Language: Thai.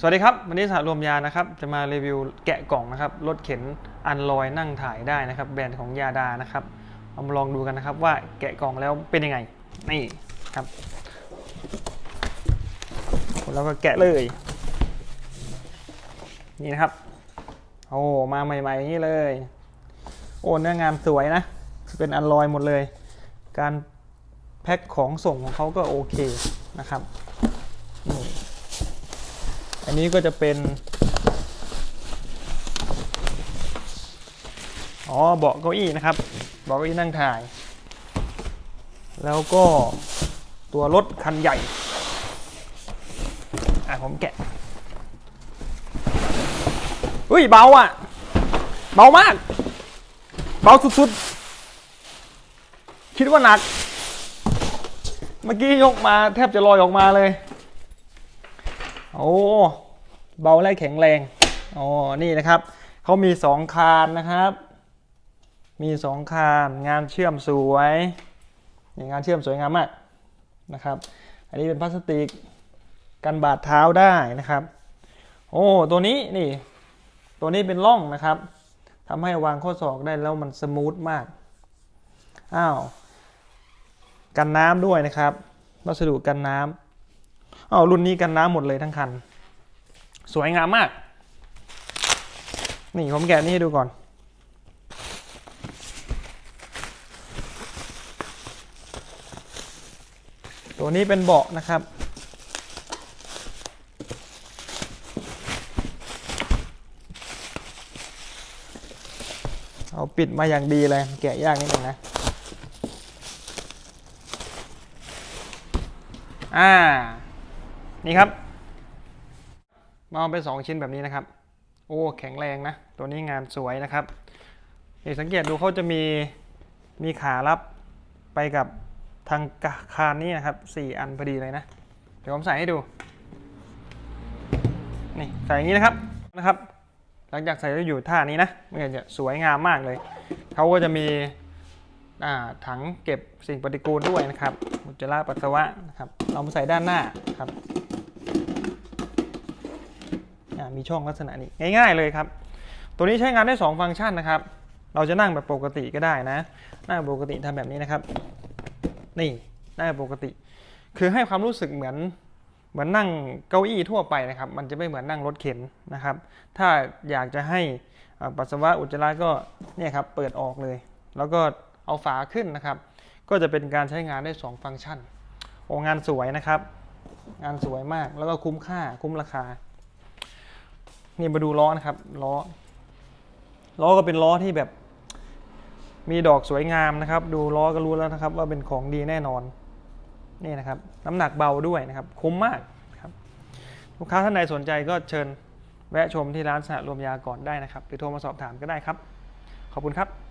สวัสดีครับ วันนี้สารวมยานะครับจะมารีวิวแกะกล่องนะครับรถเข็นอันลอยนั่งถ่ายได้นะครับ แบรนด์ของยาดานะครับเอามาลองดูกันนะครับว่าแกะกล่องแล้วเป็นยังไงนี่ครับแล้วก็แกะเลย นี่นะครับโอ้มาใหม่ๆอย่างนี้เลย โอ้เนื้องานสวยนะ เป็นอันลอยหมดเลย การแพ็คของส่งของเขาก็โอเคนะครับ อันนี้ก็จะเป็นอ๋อเบาะเก้าอี้นะครับเบาะเก้าอี้นั่งถ่าย แล้วก็ตัวรถคันใหญ่อะผมแกะอุ้ยเบาอะ เบามาก เบาสุดๆ คิดว่าหนัก เมื่อกี้ยกมาแทบจะลอยออกมาเลย โอ้เบาและแข็งแรงอ๋อนี่นะครับเขามีสองคานนะครับ มีสองคานงานเชื่อมสวยนี่งานเชื่อมสวยงามมากนะครับ อันนี้เป็นพลาสติกกันบาดเท้าได้นะครับ โอ้ตัวนี้นี่ ตัวนี้เป็นร่องนะครับทำให้วางข้อศอกได้แล้วมันสมูทมากอ้าวกันน้ำด้วยนะครับ วัสดุกันน้ำ อ๋อรุ่นนี้กันน้ำหมดเลยทั้งคัน สวยงามมาก นี่ผมแกะนี่ให้ดูก่อนตัวนี้เป็นเบาะนะครับ เอาปิดมาอย่างดีเลย แกะยากนิดนึงนะ อ่า นี่ครับ มาเอาเป็นสองชิ้นแบบนี้นะครับ โอ้แข็งแรงนะ ตัวนี้งานสวยนะครับนี่สังเกตดูเขาจะมีมีขารับไปกับทางคานนี้นะครับสี่อันพอดีเลยนะ เดี๋ยวผมใส่ให้ดู นี่ใส่อย่างนี้นะครับนะครับ หลังจากใส่แล้วอยู่ท่านี้นะมันก็จะสวยงามมากเลย เขาก็จะมีถังเก็บสิ่งปฏิกูลด้วยนะครับอุจจาระปัสสาวะนะครับ เรามาใส่ด้านหน้าครับ มีช่องลักษณะนี้ง่าย ๆ เลยครับ ตัวนี้ใช้งานได้ 2 ฟังก์ชันนะครับ เราจะนั่งแบบปกติก็ได้นะ นั่งปกติทำแบบนี้นะครับ นี่นั่งปกติ คือให้ความรู้สึกเหมือนเหมือนนั่งเก้าอี้ทั่วไปนะครับ มันจะไม่เหมือนนั่งรถเข็นนะครับ ถ้าอยากจะให้ปัสสาวะอุจจาระก็เนี่ยครับเปิดออกเลย แล้วก็เอาฝาขึ้นนะครับ ก็จะเป็นการใช้งานได้ 2 ฟังก์ชัน โองานสวยนะครับ งานสวยมากแล้วก็คุ้มค่าคุ้มราคา นี่มาดูล้อนะครับล้อ ล้อก็เป็นล้อที่แบบ มีดอกสวยงามนะครับ ดูล้อก็รู้แล้วนะครับ ว่าเป็นของดีแน่นอนนี่นะครับ น้ำหนักเบาด้วยนะครับคุ้มมากครับ ลูกค้าท่านใดสนใจก็เชิญแวะชมที่ร้านสหรวมยาก่อนได้นะครับ หรือโทรมาสอบถามก็ได้ครับ ขอบคุณครับ